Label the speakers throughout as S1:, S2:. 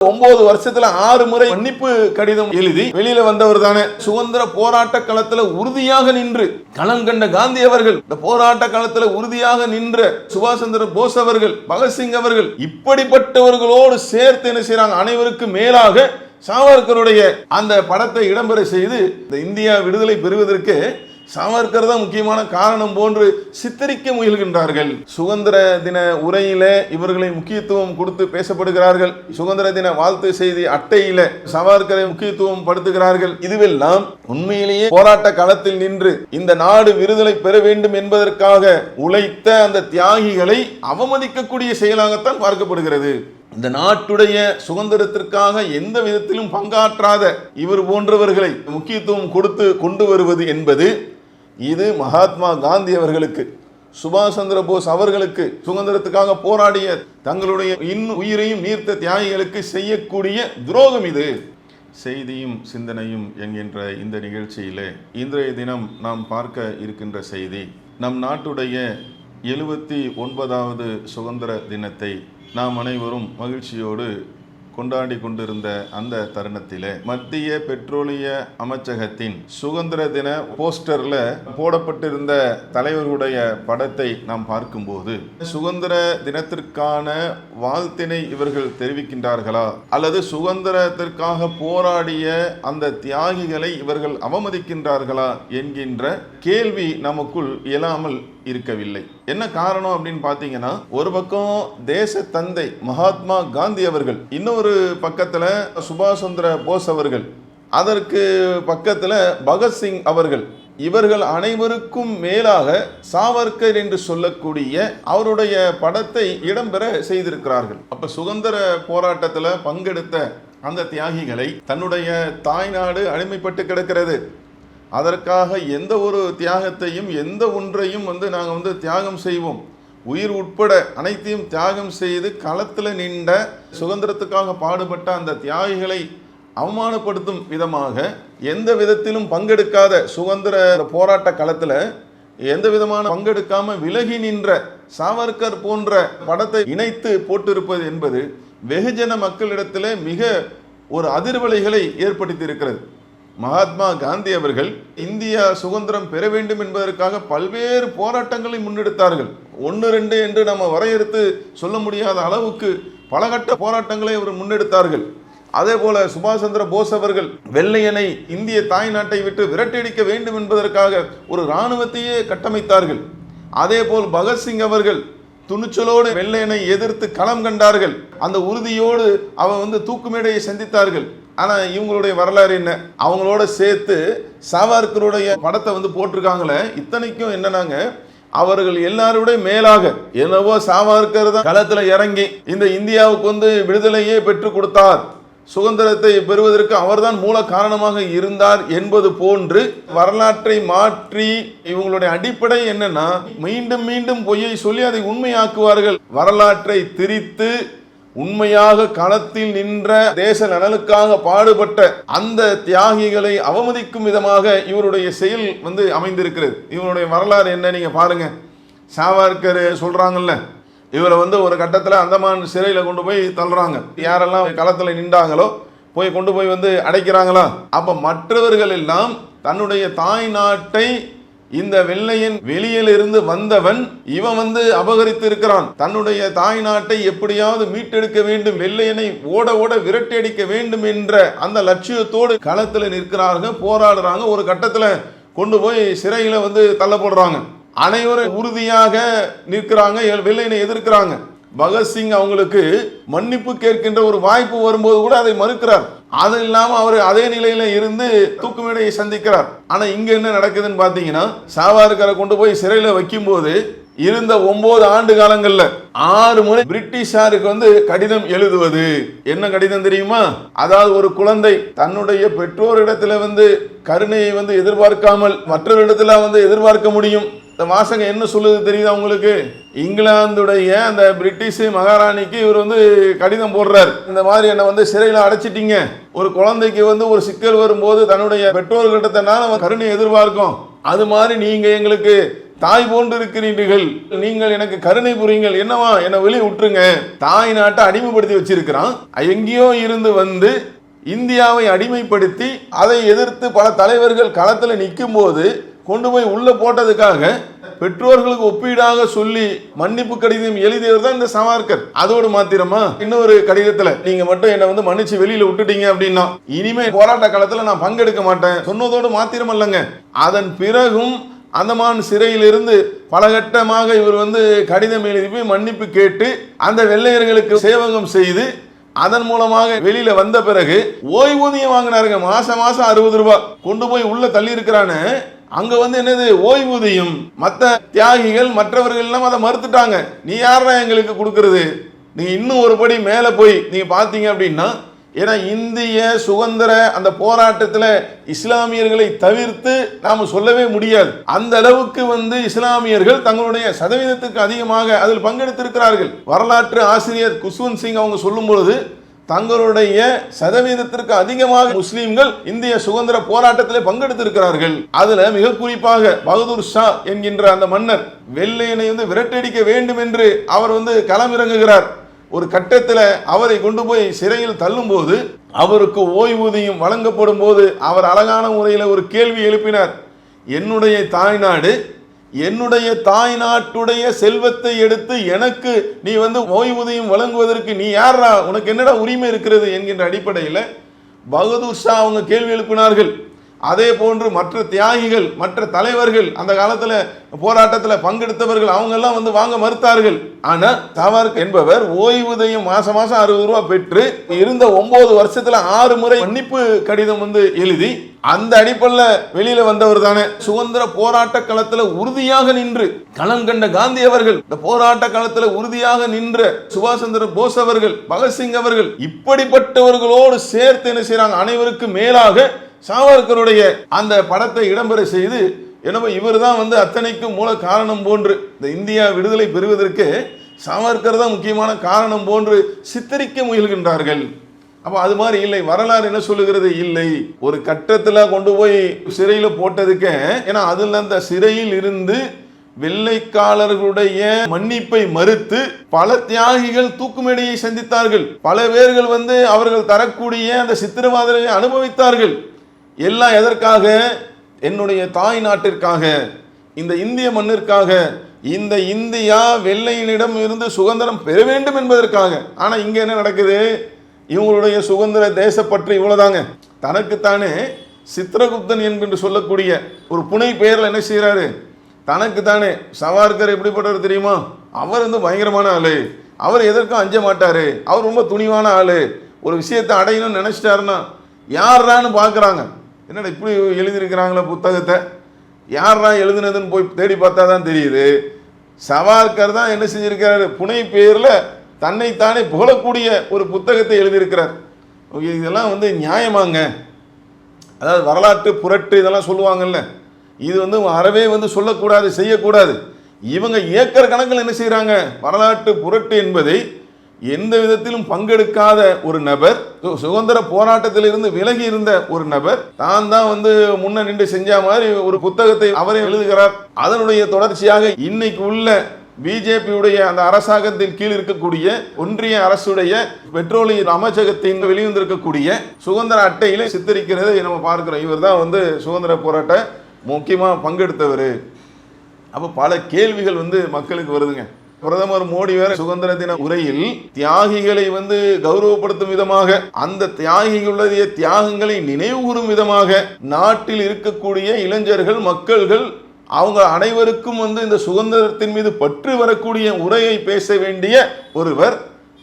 S1: ஒன்பது வருஷத்துல ஆறு முறை மன்னிப்பு கடிதம் எழுதி வெளியில வந்தவர் தானே சுதந்திர போராட்ட களத்துல உறுதியாக நின்று களம் கண்ட காந்தி அவர்கள் இந்த போராட்ட களத்துல உறுதியாக நின்ற சுபாஷ் சந்திர போஸ் அவர்கள் பகத்சிங் அவர்கள் இப்படிப்பட்டவர்களோடு சேர்த்து என்ன செய்யறாங்க அனைவருக்கும் மேலாக சாவர்கருடைய அந்த படத்தை இடம்பெற செய்து இந்த இந்தியா விடுதலை பெறுவதற்கு சாவர்கர் தான் முக்கியமான காரணம் போன்று சித்தரிக்க முயல்கின்றார்கள். சுதந்திர தின உரையிலே இவர்களை முக்கியத்துவம் கொடுத்து பேசப்படுகிறார்கள். சுதந்திர தின வாழ்த்து செய்தி அட்டையில சாவர்கரை முக்கியத்துவம் படுத்துகிறார்கள். இதுவெல்லாம் உண்மையிலேயே போராட்ட களத்தில் நின்று இந்த நாடு விருதலை பெற வேண்டும் என்பதற்காக உழைத்த அந்த தியாகிகளை அவமதிக்கக்கூடிய செயலாகத்தான் பார்க்கப்படுகிறது. இந்த நாட்டுடைய சுதந்திரத்திற்காக எந்த விதத்திலும் பங்காற்றாத இவர் போன்றவர்களை முக்கியத்துவம் கொடுத்து கொண்டு வருவது என்பது இது மகாத்மா காந்தி அவர்களுக்கு சுபாஷ் சந்திர போஸ் அவர்களுக்கு சுதந்திரத்துக்காக போராடிய தங்களுடைய இன்னும் உயிரையும் நீர்த்த தியாகிகளுக்கு செய்யக்கூடிய துரோகம் இது. செய்தியும் சிந்தனையும் என்கின்ற இந்த நிகழ்ச்சியிலே இன்றைய தினம் நாம் பார்க்க இருக்கின்ற செய்தி நம் நாட்டுடைய எழுபத்தி ஒன்பதாவது சுதந்திர தினத்தை நாம் அனைவரும் மகிழ்ச்சியோடு கொண்டாடி கொண்டிருந்த அந்த தருணத்திலே மத்திய பெட்ரோலிய அமைச்சகத்தின் சுதந்திர தின போஸ்டர்ல போடப்பட்டிருந்த தலைவர்களுடைய படத்தை நாம் பார்க்கும்போது சுதந்திர தினத்திற்கான வாழ்த்தினை இவர்கள் தெரிவிக்கின்றார்களா? அல்லது சுதந்திரத்திற்காக போராடிய அந்த தியாகிகளை இவர்கள் அவமதிக்கின்றார்களா? என்கின்ற கேள்வி நமக்குள் இயலாமல் இருக்கவில்லை. என்ன காரணம் அப்படின்னு பார்த்தீங்கன்னா ஒரு பக்கம் தேச தந்தை மகாத்மா காந்தி அவர்கள் இன்னொரு பக்கத்தில் சுபாஷ் சந்திர போஸ் அவர்கள் அதற்கு பக்கத்தில் பகத்சிங் அவர்கள் இவர்கள் அனைவருக்கும் மேலாக சாவர்கர் என்று சொல்லக்கூடிய அவருடைய படத்தை இடம்பெற செய்திருக்கிறார்கள். அப்ப சுதந்திர போராட்டத்தில் பங்கெடுத்த அந்த தியாகிகளை தன்னுடைய தாய்நாடு அடிமைப்பட்டு கிடக்கிறது. அதற்காக எந்த ஒரு தியாகத்தையும் எந்த ஒன்றையும் வந்து நாங்கள் வந்து தியாகம் செய்வோம். உயிர் உட்பட அனைத்தையும் தியாகம் செய்து களத்தில் நின்ற சுதந்திரத்துக்காக பாடுபட்ட அந்த தியாகிகளை அவமானப்படுத்தும் விதமாக எந்த விதத்திலும் பங்கெடுக்காத சுதந்திர போராட்ட களத்தில் எந்த விதமான பங்கெடுக்காம விலகி நின்ற சாவர்கர் போன்ற படத்தை இணைத்து போட்டிருப்பது என்பது வெகுஜன மக்களிடத்தில் மிக ஒரு அதிர்வலைகளை ஏற்படுத்தி இருக்கிறது மகாத்மா காந்தி அவர்கள் இந்தியா சுதந்திரம் பெற வேண்டும் என்பதற்காக பல்வேறு போராட்டங்களை முன்னெடுத்தார்கள். ஒன்று ரெண்டு என்று நம்ம வரையறுத்து சொல்ல முடியாத அளவுக்கு பலகட்ட போராட்டங்களை அவர் முன்னெடுத்தார்கள். அதே போல சுபாஷ் சந்திர போஸ் அவர்கள் வெள்ளையனை இந்திய தாய் நாட்டை விட்டு விரட்டியடிக்க வேண்டும் என்பதற்காக ஒரு இராணுவத்தையே கட்டமைத்தார்கள். அதே போல் பகத்சிங் அவர்கள் துணிச்சலோடு வெள்ளையனை எதிர்த்து களம் கண்டார்கள். அந்த உறுதியோடு அவன் வந்து தூக்குமேடையை சந்தித்தார்கள். ஆனால் இவங்களுடைய வரலாறு என்ன? அவங்களோட சேர்த்து சாவர்கருடைய படத்தை வந்து போட்டிருக்காங்களே இத்தனைக்கும் என்னன்னாங்க அவர்கள் எல்லாரோட மேலாக என்னவோ சாவர்கர் தான் களத்தில் இறங்கி இந்த இந்தியாவுக்கு வந்து விடுதலையே பெற்றுக் கொடுத்தார். சுதந்திரத்தை பெறுவதற்கு அவர்தான் மூல காரணமாக இருந்தார் என்பது போன்று வரலாற்றை மாற்றி இவங்களுடைய அடிப்படை என்னன்னா மீண்டும் மீண்டும் பொய்யை சொல்லி அதை உண்மையாக்குவார்கள். வரலாற்றை திரித்து உண்மையாக களத்தில் நின்ற தேச நலனுக்காக பாடுபட்ட அந்த தியாகிகளை அவமதிக்கும் விதமாக இவருடைய செயல் வந்து அமைந்திருக்கிறது. இவருடைய வரலாறு என்ன நீங்க பாருங்க. சாவர்கர் சொல்றாங்கல்ல இவரை வந்து ஒரு கட்டத்தில் அந்தமான் சிறையில் கொண்டு போய் தள்ளுறாங்க. யாரெல்லாம் களத்தில் நின்றாங்களோ போய் கொண்டு போய் வந்து அடைக்கிறாங்களா? அப்போ மற்றவர்கள் எல்லாம் தன்னுடைய தாய் நாட்டை இந்த வெள்ளையன் வெளியிலிருந்து வந்தவன் இவன் வந்து அபகரித்து இருக்கிறான் தன்னுடைய தாய் நாட்டை எப்படியாவது மீட்டெடுக்க வேண்டும் வெள்ளையனை ஓட ஓட விரட்டி அடிக்க வேண்டும் என்ற அந்த லட்சியத்தோடு களத்தில் நிற்கிறாங்க போராடுறாங்க. ஒரு கட்டத்தில் கொண்டு போய் சிறையில வந்து தள்ளப்படுறாங்க. அனைவரும் உறுதியாக நிற்கிறாங்க. எ- வெள்ளையனை எதிர்க்கிறாங்க. பகத்சிங் அவங்களுக்கு மன்னிப்பு கேட்கின்ற ஒரு வாய்ப்பு வரும்போது கூட அதை மறுக்கிறார். அது இல்லாம அவர் அதே நிலையில இருந்து தூக்குமேடையை சந்திக்கிறார். ஆனா இங்க என்ன நடக்குதுன்னு பாத்தீங்கன்னா சாவார்கரை கொண்டு போய் சிறையில வைக்கும்போது இருந்த ஒன்பது ஆண்டு காலங்கள்ல ஆறு முறை பிரிட்டிஷாருக்கு வந்து கடிதம் எழுதுவது. என்ன கடிதம் தெரியுமா? அதாவது ஒரு குழந்தை தன்னுடைய பெற்றோரிடத்துல வந்து கருணையை வந்து எதிர்பார்க்காமல் மற்றொரு வந்து எதிர்பார்க்க முடியும். இந்த வாசகம் என்ன சொல்லுது தெரியுதா உங்களுக்கு? இங்கிலாந்துடைய அந்த பிரிட்டிஷ் மகாராணிக்கு இவர் வந்து கடிதம் போடுறார். இந்த மாதிரி என்னை வந்து சிறையில் அடைச்சிட்டீங்க. ஒரு குழந்தைக்கு வந்து ஒரு சிக்கல் வரும்போது தன்னுடைய பெற்றோர்கிட்ட நம்ம கருணை எதிர்பார்க்கும். அது மாதிரி நீங்கள் எங்களுக்கு தாய் போன்று இருக்கிறீர்கள். நீங்கள் எனக்கு கருணை புரியுங்கள். என்னவா? என்னை வெளியே விட்டுருங்க. தாய் நாட்டை அடிமைப்படுத்தி வச்சிருக்கிறான். எங்கேயோ இருந்து வந்து இந்தியாவை அடிமைப்படுத்தி அதை எதிர்த்து பல தலைவர்கள் களத்தில் நிற்கும் போது கொண்டு போய் உள்ள போட்டதுக்காக பெற்றோர்களுக்கு ஒப்பீடாக சொல்லி மன்னிப்பு கடிதம் எழுதியவர் தான் இந்த சவார்கர் அதோடு மாத்திரமா இன்னொரு கடிதத்துல நீங்க மட்டும் என்ன வந்து மன்னிச்சு வெளியில விட்டுட்டீங்க அப்படின்னா இனிமே போராட்ட காலத்துல நான் பங்கெடுக்க மாட்டேன். சொன்னதோடு மாத்திரம் அல்லங்க அதன் பிறகும் அந்தமான் சிறையிலிருந்து பலகட்டமாக இவர் வந்து கடிதம் எழுதி போய் மன்னிப்பு கேட்டு அந்த வெள்ளையர்களுக்கு சேவகம் செய்து அதன் மூலமாக வெளியில வந்த பிறகு ஓய்வூதியம் வாங்கினாருங்க. மாசம் மாசம் அறுபது ரூபாய் கொண்டு போய் உள்ள தள்ளி இருக்கிறான்னு அங்க வந்து என்னது? ஓய்வூதியம். மற்ற தியாகிகள் மற்றவர்கள் எல்லாம் அதை மறுத்துட்டாங்க. நீ யாரா எங்களுக்கு கொடுக்கறது? நீங்க இன்னும் ஒரு படி மேல போய் நீங்க பாத்தீங்க அப்படின்னா ஏன்னா இந்திய சுதந்திர அந்த போராட்டத்தில் இஸ்லாமியர்களை தவிர்த்து நாம் சொல்லவே முடியாது. அந்த அளவுக்கு வந்து இஸ்லாமியர்கள் தங்களுடைய சதவீதத்துக்கு அதிகமாக அதில் பங்கெடுத்திருக்கிறார்கள். வரலாற்று ஆசிரியர் குஷ்வந்த் சிங் அவங்க சொல்லும் பொழுது தங்களுடைய சதவீதத்திற்கு அதிகமாக முஸ்லீம்கள் இந்திய சுதந்திர போராட்டத்திலே பங்கெடுத்திருக்கிறார்கள். அதுல மிக குறிப்பாக பகதூர் ஷா என்கின்ற அந்த மன்னர் வெள்ளையனை வந்து விரட்டடிக்க வேண்டும் என்று அவர் வந்து களமிறங்குகிறார். ஒரு கட்டத்தில் அவரை கொண்டு போய் சிறையில் தள்ளும்போது அவருக்கு ஓய்வூதியம் வழங்கப்படும் போது அவர் அழகான முறையில் ஒரு கேள்வி எழுப்பினார். என்னுடைய தாய்நாடு என்னுடைய தாய் நாட்டுடைய செல்வத்தை எடுத்து எனக்கு நீ வந்து ஓய்வூதியம் வழங்குவதற்கு நீ யாரா உனக்கு என்னடா உரிமை இருக்கிறது என்கின்ற அடிப்படையில் பகதூர் ஷா அவங்க கேள்வி எழுப்பினார்கள். அதே போன்று மற்ற தியாகிகள் மற்ற தலைவர்கள் அந்த காலத்தில் போராட்டத்தில் பங்கெடுத்தவர்கள் அவங்கெல்லாம் வந்து வாங்க மறுத்தார்கள். ஆனால் சாவர்க் என்பவர் ஓய்வூதியம் மாதம் மாதம் அறுபது ரூபாய் பெற்று இருந்த ஒம்பது வருஷத்தில் ஆறு முறை மன்னிப்பு கடிதம் வந்து எழுதி அந்த அடிப்படையில் வெளியில வந்தவர் தானே. சுதந்திர போராட்ட களத்தில் உறுதியாக நின்று களம் கண்ட காந்தி அவர்கள் இந்த போராட்ட களத்தில் உறுதியாக நின்ற சுபாஷ் சந்திர போஸ் அவர்கள் பகத்சிங் அவர்கள் இப்படிப்பட்டவர்களோடு சேர்த்து என்ன செய்கிறாங்க அனைவருக்கும் மேலாக சாவர்கருடைய அந்த படத்தை இடம்பெற செய்து எனவே இவர் தான் வந்து அத்தனைக்கும் மூல காரணம் போன்று இந்த இந்தியா விடுதலை பெறுவதற்கு சாவர்கர் தான் முக்கியமான காரணம் போன்று சித்தரிக்க முயல்கின்றார்கள். அப்போ அது மாதிரி இல்லை வரலாறு என்ன சொல்லுகிறது? இல்லை. ஒரு கட்டத்தில் கொண்டு போய் சிறையில் போட்டதுக்கு ஏன்னா அதில் அந்த சிறையில் இருந்து வெள்ளைக்காரர்களுடைய மன்னிப்பை மறுத்து பல தியாகிகள் தூக்குமேடையை சந்தித்தார்கள். பல பேர்கள் வந்து அவர்கள் தரக்கூடிய அந்த சித்திரவாதத்தை அனுபவித்தார்கள். எல்லாம் எதற்காக? என்னுடைய தாய் நாட்டிற்காக இந்த இந்திய மண்ணிற்காக இந்த இந்தியா வெள்ளையனிடம் இருந்து சுதந்திரம் பெற வேண்டும் என்பதற்காக. ஆனால் இங்கே என்ன நடக்குது? இவங்களுடைய சுதந்திர தேசப்பற்று இவ்வளோதாங்க தனக்குத்தானே சித்திரகுப்தன் என்கின்ற சொல்லக்கூடிய ஒரு புனை பெயரில் என்ன செய்கிறாரு தனக்கு தானே சவார்கர் எப்படிப்பட்டவர் தெரியுமா? அவர் வந்து பயங்கரமான ஆளு. அவர் எதற்கும் அஞ்ச மாட்டார். அவர் ரொம்ப துணிவான ஆள். ஒரு விஷயத்தை அடையணும்னு நினச்சிட்டாருன்னா யார்றான்னு பார்க்குறாங்க. என்னடா இப்படி எழுதியிருக்கிறாங்களே புத்தகத்தை? யாரா எழுதுனதுன்னு போய் தேடி பார்த்தா தான் தெரியுது. சவால்கர் தான் என்ன செஞ்சிருக்கிறாரு? புனை பேரில் தன்னைத்தானே புகழக்கூடிய ஒரு புத்தகத்தை எழுதியிருக்கிறார். ஓகே இதெல்லாம் வந்து நியாயமாங்க. அதாவது வரலாற்று புரட்டு இதெல்லாம் சொல்லுவாங்கல்ல. இது வந்து அறவே வந்து சொல்லக்கூடாது செய்யக்கூடாது. இவங்க ஏக்கர் கணக்கில் என்ன செய்கிறாங்க வரலாற்று புரட்டு என்பதை எந்த விதத்திலும் பங்கெடுக்காத ஒரு நபர் சு- போராட்டத்தில் போராட்டத்திலிருந்து விலகி இருந்த ஒரு நபர் தான் தான் வந்து முன்ன நின்று செஞ்ச மாதிரி ஒரு புத்தகத்தை அவரே எழுதுகிறார். அதனுடைய தொடர்ச்சியாக இன்னைக்கு உள்ள பிஜேபியுடைய அந்த அரசாங்கத்தின் கீழ் இருக்கக்கூடிய ஒன்றிய அரசுடைய பெட்ரோலிய அமைச்சகத்தின் வெளிவந்திருக்கக்கூடிய சுதந்திர அட்டையில சித்தரிக்கிறதை நம்ம பார்க்கிறோம். இவர் தான் வந்து சுதந்திர போராட்ட முக்கியமாக பங்கெடுத்தவர். அப்போ பல கேள்விகள் வந்து மக்களுக்கு வருதுங்க. பிரதமர் மோடி வேற சுதந்திர தின உரையில் தியாகிகளை வந்து கௌரவப்படுத்தும் விதமாக அந்த தியாகிகளுடைய தியாகங்களை நினைவுகூறும் விதமாக நாட்டில் இருக்கக்கூடிய இளைஞர்கள் மக்கள்கள் அவங்க அனைவருக்கும் வந்து இந்த சுதந்திரத்தின் மீது பற்று வரக்கூடிய உரையை பேச வேண்டிய ஒருவர்.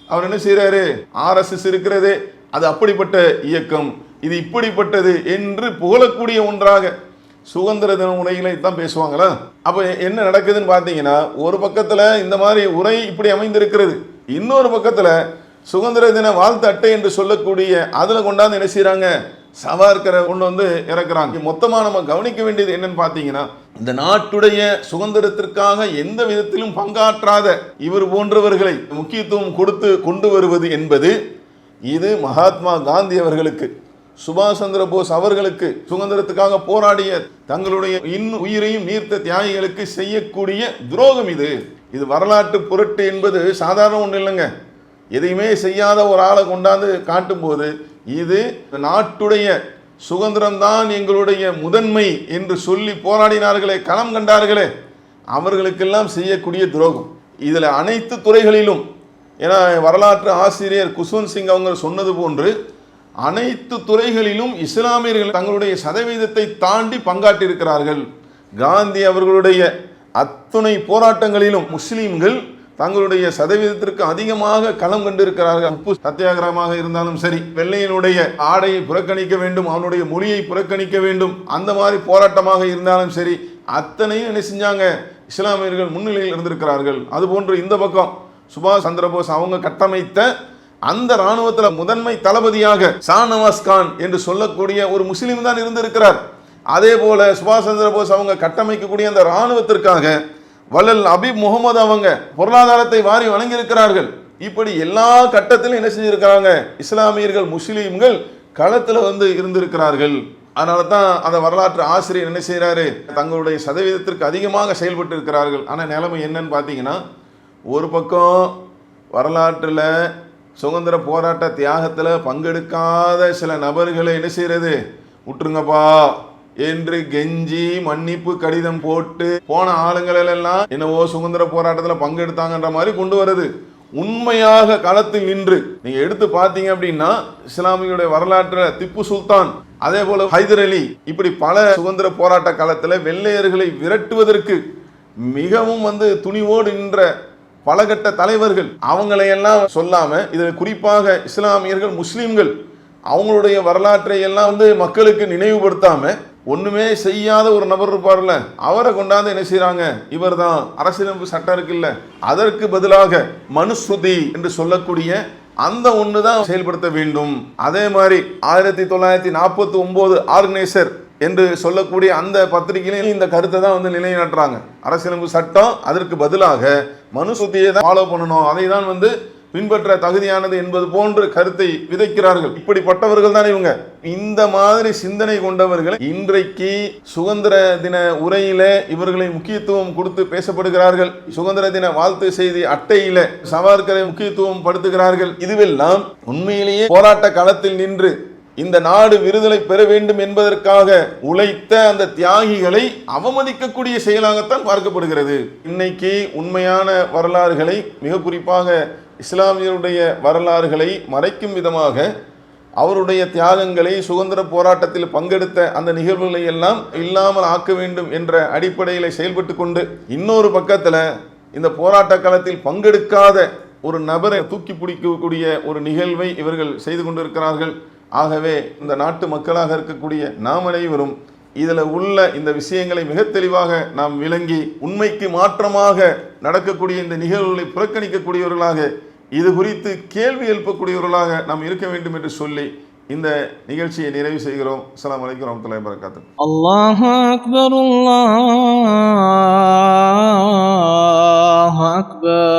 S1: அவர் என்ன செய்கிறாரு ஆர்எஸ்எஸ் இருக்கிறது. அது அப்படிப்பட்ட இயக்கம். இது இப்படிப்பட்டது என்று புகழக்கூடிய ஒன்றாக சுதந்திர தின உரைகளை தான் பேசுவாங்களா? அப்போ என்ன நடக்குதுன்னு பார்த்தீங்கன்னா ஒரு பக்கத்தில் இந்த மாதிரி உரை இப்படி அமைந்திருக்கிறது. இன்னொரு பக்கத்தில் சுதந்திர தின வாழ்த்து அட்டை என்று சொல்லக்கூடிய அதில் கொண்டாந்து என்ன செய்கிறாங்க சவார்கரை கொண்டு வந்து இறக்குறாங்க. மொத்தமாக நம்ம கவனிக்க வேண்டியது என்னன்னு பார்த்தீங்கன்னா இந்த நாட்டுடைய சுதந்திரத்திற்காக எந்த விதத்திலும் பங்காற்றாத இவர் போன்றவர்களை முக்கியத்துவம் கொடுத்து கொண்டு வருவது என்பது இது மகாத்மா காந்தி அவர்களுக்கு சுபாஷ் சந்திர போஸ் அவர்களுக்கு சுதந்திரத்துக்காக போராடிய தங்களுடைய இன் உயிரையும் நீர்த்த தியாகிகளுக்கு செய்யக்கூடிய துரோகம் இது. இது வரலாற்று புரட்டு என்பது சாதாரண ஒன்றும் இல்லைங்க. எதையுமே செய்யாத ஒரு ஆளை கொண்டாந்து காட்டும்போது இது நாட்டுடைய சுதந்திரம்தான் எங்களுடைய முதன்மை என்று சொல்லி போராடினார்களே களம் கண்டார்களே. அவர்களுக்கெல்லாம் செய்யக்கூடிய துரோகம். இதில் அனைத்து துறைகளிலும் ஏன்னா வரலாற்று ஆசிரியர் குஷ்வந்த் சிங் அவங்க சொன்னது போன்று அனைத்து துறைகளிலும் இஸ்லாமியர்கள் தங்களுடைய சதவீதத்தை தாண்டி பங்காற்றியிருக்கிறார்கள். காந்தி அவர்களுடைய அத்துணை போராட்டங்களிலும் முஸ்லீம்கள் தங்களுடைய சதவீதத்திற்கு அதிகமாக களம் கண்டிருக்கிறார்கள். உப்பு சத்தியாகிரகமாக இருந்தாலும் சரி வெள்ளையனுடைய ஆடையை புறக்கணிக்க வேண்டும் அவனுடைய மொழியை புறக்கணிக்க வேண்டும் அந்த மாதிரி போராட்டமாக இருந்தாலும் சரி அத்தனையும் என்ன செஞ்சாங்க? இஸ்லாமியர்கள் முன்னிலையில் இருந்திருக்கிறார்கள். அதுபோன்று இந்த பக்கம் சுபாஷ் சந்திரபோஸ் அவங்க கட்டமைத்த அந்த ராணுவத்தில் முதன்மை தளபதியாக ஷாநவாஸ் கான் என்று சொல்லக்கூடிய ஒரு முஸ்லீம் தான் இருந்திருக்கிறார். அதே போல சுபாஷ் சந்திர போஸ் அவங்க கட்டமைக்கக்கூடிய அந்த ராணுவத்திற்காக வள்ளல் அபிப் முகமது அவங்க பொருளாதாரத்தை வாரி வழங்கியிருக்கிறார்கள். இப்படி எல்லா கட்டத்திலும் என்ன செஞ்சிருக்கிறாங்க? இஸ்லாமியர்கள் முஸ்லீம்கள் களத்தில் வந்து இருந்திருக்கிறார்கள். அதனால தான் அந்த வரலாற்று ஆசிரியர் என்ன செய்கிறாரு தங்களுடைய சதவீதத்திற்கு அதிகமாக செயல்பட்டு இருக்கிறார்கள். ஆனால் நிலைமை என்னன்னு பார்த்தீங்கன்னா ஒரு பக்கம் வரலாற்றில் சுதந்திர போராட்ட தியாகத்தில் பங்கெடுக்காத சில நபர்களை என்ன செய்கிறது விட்டுருங்கப்பா என்று கெஞ்சி மன்னிப்பு கடிதம் போட்டு போன ஆளுங்களெல்லாம் என்னவோ சுதந்திர போராட்டத்தில் பங்கெடுத்தாங்கன்ற மாதிரி கொண்டு வருது உண்மையாக களத்தில் நின்று நீங்க எடுத்து பார்த்தீங்க அப்படின்னா இஸ்லாமியுடைய வரலாற்றில் திப்பு சுல்தான் அதே போல ஹைதர் அலி இப்படி பல சுதந்திர போராட்ட காலத்தில் வெள்ளையர்களை விரட்டுவதற்கு மிகவும் வந்து துணிவோடு நின்ற பலகட்ட தலைவர்கள். அவங்களையெல்லாம் சொல்லாம இதில் குறிப்பாக இஸ்லாமியர்கள் முஸ்லீம்கள் அவங்களுடைய வரலாற்றை எல்லாம் வந்து மக்களுக்கு நினைவுபடுத்தாம ஒண்ணுமே செய்யாத ஒரு நபர் இருப்பார்ல அவரை கொண்டாந்து என்ன செய்றாங்க? இவர்தான் அரசியலமைப்பு சட்டம் இருக்குல்ல அதற்கு பதிலாக மனுஸ்ருதி என்று சொல்லக்கூடிய அந்த ஒன்று தான் செயல்படுத்த வேண்டும். அதே மாதிரி ஆயிரத்தி தொள்ளாயிரத்தி நாற்பத்தி ஒன்பது ஆர்கனைசர் என்று சொல்லக்கூடிய அந்த பத்திரிகையிலையும் இந்த கருத்தை தான் வந்து நிலைநாட்டுறாங்க. அரசியலமைப்பு சட்டம் அதற்கு பதிலாக மனுசுத்தியை தான் ஃபாலோ பண்ணணும். அதை தான் வந்து பின்பற்ற தகுதியானது என்பது போன்று கருத்தை விதைக்கிறார்கள். இப்படிப்பட்டவர்கள் தான் இவங்க. இந்த மாதிரி சிந்தனை கொண்டவர்கள் இன்றைக்கு சுதந்திர தின உரையில இவர்களை முக்கியத்துவம் கொடுத்து பேசப்படுகிறார்கள். சுதந்திர தின வாழ்த்து செய்தி அட்டையில சவார்கரை முக்கியத்துவம் படுத்துகிறார்கள். இதுவெல்லாம் உண்மையிலேயே போராட்ட களத்தில் நின்று இந்த நாடு விடுதலை பெற வேண்டும் என்பதற்காக உழைத்த அந்த தியாகிகளை அவமதிக்கக்கூடிய செயலாகத்தான் பார்க்கப்படுகிறது. இன்னைக்கு உண்மையான வரலாறுகளை மிக குறிப்பாக இஸ்லாமியருடைய வரலாறுகளை மறைக்கும் விதமாக அவருடைய தியாகங்களை சுதந்திர போராட்டத்தில் பங்கெடுத்த அந்த நிகழ்வுகளை எல்லாம் இல்லாமல் ஆக்க வேண்டும் என்ற அடிப்படையில் செயல்பட்டு கொண்டு இன்னொரு பக்கத்தில் இந்த போராட்ட காலத்தில் பங்கெடுக்காத ஒரு நபரை தூக்கி பிடிக்கக்கூடிய ஒரு நிகழ்வை இவர்கள் செய்து கொண்டிருக்கிறார்கள். ஆகவே இந்த நாட்டு மக்களாக இருக்கக்கூடிய நாம் அனைவரும் இதில் உள்ள இந்த விஷயங்களை மிக தெளிவாக நாம் விளங்கி உண்மைக்கு மாற்றமாக நடக்கக்கூடிய இந்த நிகழ்வுகளை புறக்கணிக்கக்கூடியவர்களாக இது குறித்து கேள்வி எழுப்பக்கூடியவர்களாக நாம் இருக்க வேண்டும் என்று சொல்லி இந்த நிகழ்ச்சியை நிறைவு செய்கிறோம். அஸ்லாம் வலைக்கம் வரமத்துல வரகாத்து
S2: அல்லாஹ் அக்பர் அல்லாஹ் அக்பர்.